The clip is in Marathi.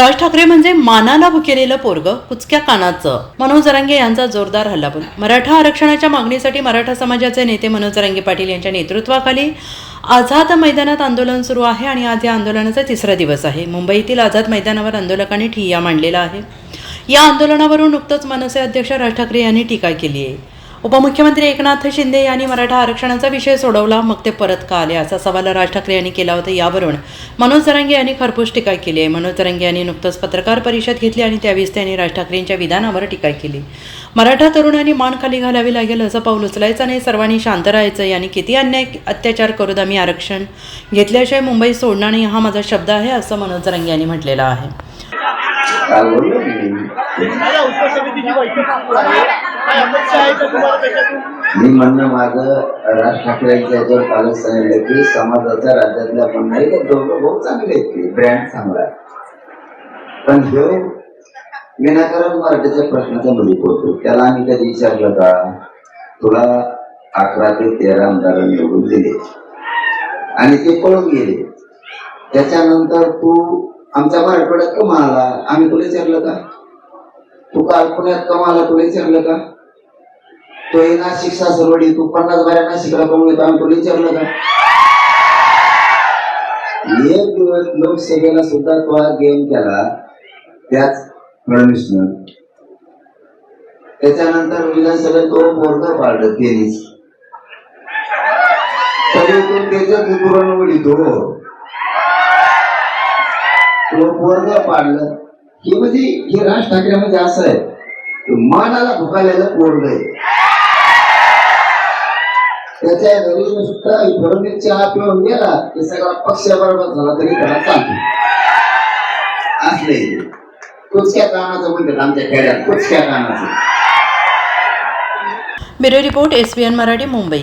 राज ठाकरे म्हणजे मानाला भुकेलेलं पोरग कुचक्या कानाचं. मनोज जरांगे यांचा जोरदार हल्लाबोल मराठा आरक्षणाच्या मागणीसाठी मराठा समाजाचे नेते मनोज जरांगे पाटील यांच्या नेतृत्वाखाली आझाद मैदानात आंदोलन सुरू आहे आणि आज या आंदोलनाचा तिसरा दिवस आहे. मुंबईतील आझाद मैदानावर आंदोलकांनी ठिय्या मांडलेला आहे. या आंदोलनावरून नुकतंच मनसे अध्यक्ष राज ठाकरे यांनी टीका केली आहे. उपमुख्यमंत्री एकनाथ शिंदे यांनी मराठा आरक्षणाचा विषय सोडवला मग ते परत का आले? असा सवाल राज ठाकरे यांनी केला होता यावरून. मनोज जरांगे यांनी खरपूस टीका केली आहे. मनोज जरांगे यांनी नुकतंच पत्रकार परिषद घेतली आणि त्यावेळेस त्यांनी राज ठाकरेंच्या विधानावर टीका केली. मराठा तरुणांनी मान खाली घालावी लागेल असं पाऊल उचलायचं आणि सर्वांनी शांत राहायचं यांनी किती अन्याय अत्याचार करू आम्ही आरक्षण घेतल्याशिवाय मुंबई सोडणार नाही हा माझा शब्द आहे असं मनोज जरांगे यांनी म्हटलेलं आहे. मी म्हणणं माझं राज ठाकरेंच्या याच्यावर कालच सांगितलं की समाजाच्या राज्यातल्या पण नाही तर दोघं बहुत चांगले आहेत ते ब्रँड चांगला पण हे विनाकारण मराठीच्या प्रश्नाचा बळी पडतो त्याला आम्ही कधी विचारलं का? तुला अकरा ते तेरा आमदारांनी निवडून दिले. आणि ते पळून गेले. त्याच्यानंतर तू आमच्या मराठवाड्यात कमा आला आम्ही तुला विचारलं का? तू काल पुण्यात कमा तुला विचारलं का? तो हे नाशिक सासरवाडी तू पन्नास बाऱ्या नाशिकला कमवून येतो आम्ही तुला विचारलं का एक दिवस लोकसभेला सुद्धा तो हा गेम केला. त्याच फडणवीसनं त्याच्यानंतर विधानसभेत तो बोर्ड पाडलं त्यांनीच तरी तो त्याच्यात उतरून उडीतो. तो बोर्ड पाडलं हे म्हणजे हे राज ठाकरे म्हणजे असं आहे. मानाला भुकालेलं पोरग आहे. त्याच्या घरी नुसता फडणवीस चहा पिऊन गेला की सगळा पक्ष बरोबर झाला तरी त्याला चालतो. असले. कुचक्या कानाचं म्हणतात आमच्या खेड्यात कुचक्या कानाचं. Bureau report S Marathi Mumbai.